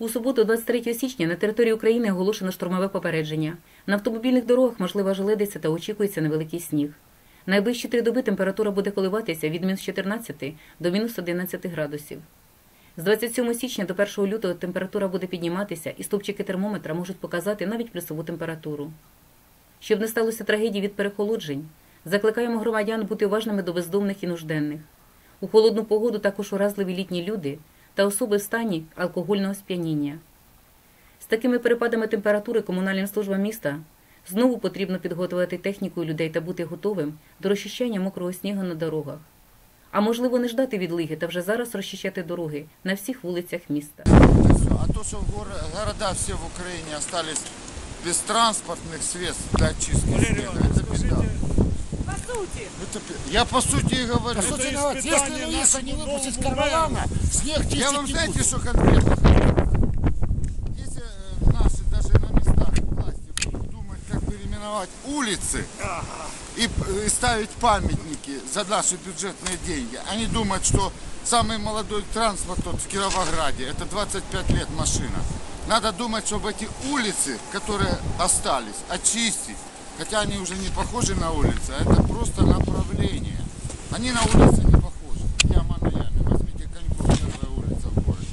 У суботу, 23 січня, на території України оголошено штурмове попередження. На автомобільних дорогах можлива желедиця та очікується невеликий сніг. Найближчі три доби температура буде коливатися від мінус 14 до мінус 11 градусів. З 27 січня до 1 лютого температура буде підніматися, і стовпчики термометра можуть показати навіть плюсову температуру. Щоб не сталося трагедії від перехолоджень, закликаємо громадян бути уважними до бездомних і нужденних. У холодну погоду також уразливі літні люди та особи в стані алкогольного сп'яніння. З такими перепадами температури комунальним службам міста знову потрібно підготувати техніку людей та бути готовим до розчищання мокрого снігу на дорогах. А можливо, не ждати відлиги та вже зараз розчищати дороги на всіх вулицях міста. А то, горо- города все в Украине остались без транспортных средств для очистки Валерий снега, Иванович, скажите, Это бе- Я по сути и говорю. По сути, Это ну, если леса не новому карвалана, снег чистить Я вам не знаете, будет. что конкретно? Если э, наши даже на местах власти будут думать, как переименовать улицы и, п- и ставить памятники за наши бюджетные деньги, они думают, что самый молодой транспорт тот в Кировограде, это 25 лет машина. Надо думать, чтобы эти улицы, которые остались, очистить. Хотя они уже не похожи на улицы, а это просто направление. Они на улицы не похожи. Яма на яме. Возьмите Коньков, первая улица в городе.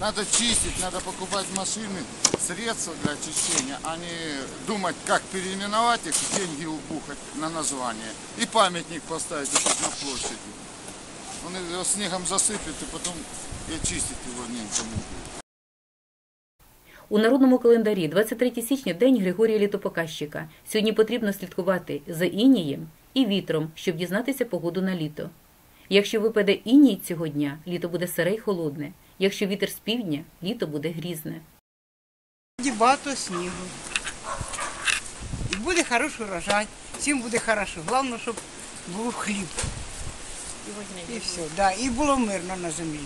Надо чистить, надо покупать машины, средства для очищения, а не думать, как переименовать их, деньги убухать на название. И памятник поставить на площади. Он его снегом засыпет и потом и очистить его некому будет. У народному календарі 23 січня день Григорія Літопоказчика. Сьогодні потрібно слідкувати за інієм і вітром, щоб дізнатися погоду на літо. Якщо випаде іній цього дня, літо буде сире й холодне. Якщо вітер з півдня, літо буде грізне. Буде багато снігу. І буде хороший урожай, всім буде хорошо. Головне, щоб був хліб. І все, да, і було мирно на землі.